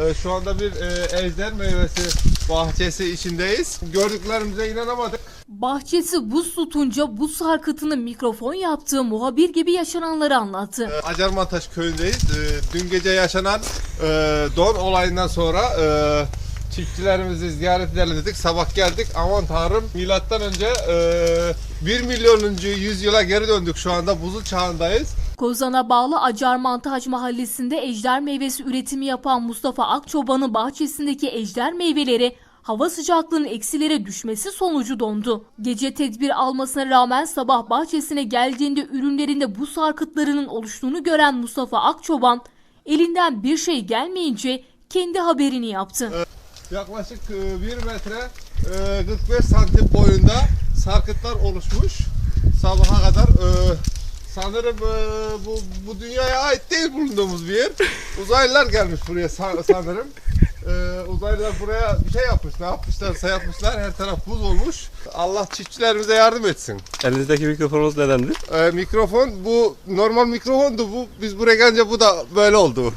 Ee, şu anda bir e, ejder meyvesi bahçesi içindeyiz. Gördüklerimize inanamadık. Bahçesi buz tutunca buz sarkıtını mikrofon yaptığı muhabir gibi yaşananları anlattı. Ee, Acarmantaş köyündeyiz. Ee, dün gece yaşanan e, don olayından sonra e, çiftçilerimizi ziyaret edelim dedik. Sabah geldik. Aman tanrım milattan önce e, 1 milyonuncu yüzyıla geri döndük şu anda. Buzul çağındayız. Kozan'a bağlı Acarmantaş mahallesinde ejder meyvesi üretimi yapan Mustafa Akçoban'ın bahçesindeki ejder meyveleri hava sıcaklığının eksilere düşmesi sonucu dondu. Gece tedbir almasına rağmen sabah bahçesine geldiğinde ürünlerinde bu sarkıtlarının oluştuğunu gören Mustafa Akçoban elinden bir şey gelmeyince kendi haberini yaptı. Yaklaşık 1 metre e, 45 santim boyunda sarkıtlar oluşmuş. Sabaha kadar e, sanırım e, bu, bu dünyaya ait değil bulunduğumuz bir yer. Uzaylılar gelmiş buraya sa- sanırım. E, uzaylılar buraya bir şey yapmış. Ne yapmışlarsa yapmışlar. Her taraf buz olmuş. Allah çiftçilerimize yardım etsin. Elinizdeki mikrofonunuz nedendir? E, mikrofon bu normal mikrofondu bu. Biz buraya gelince bu da böyle oldu.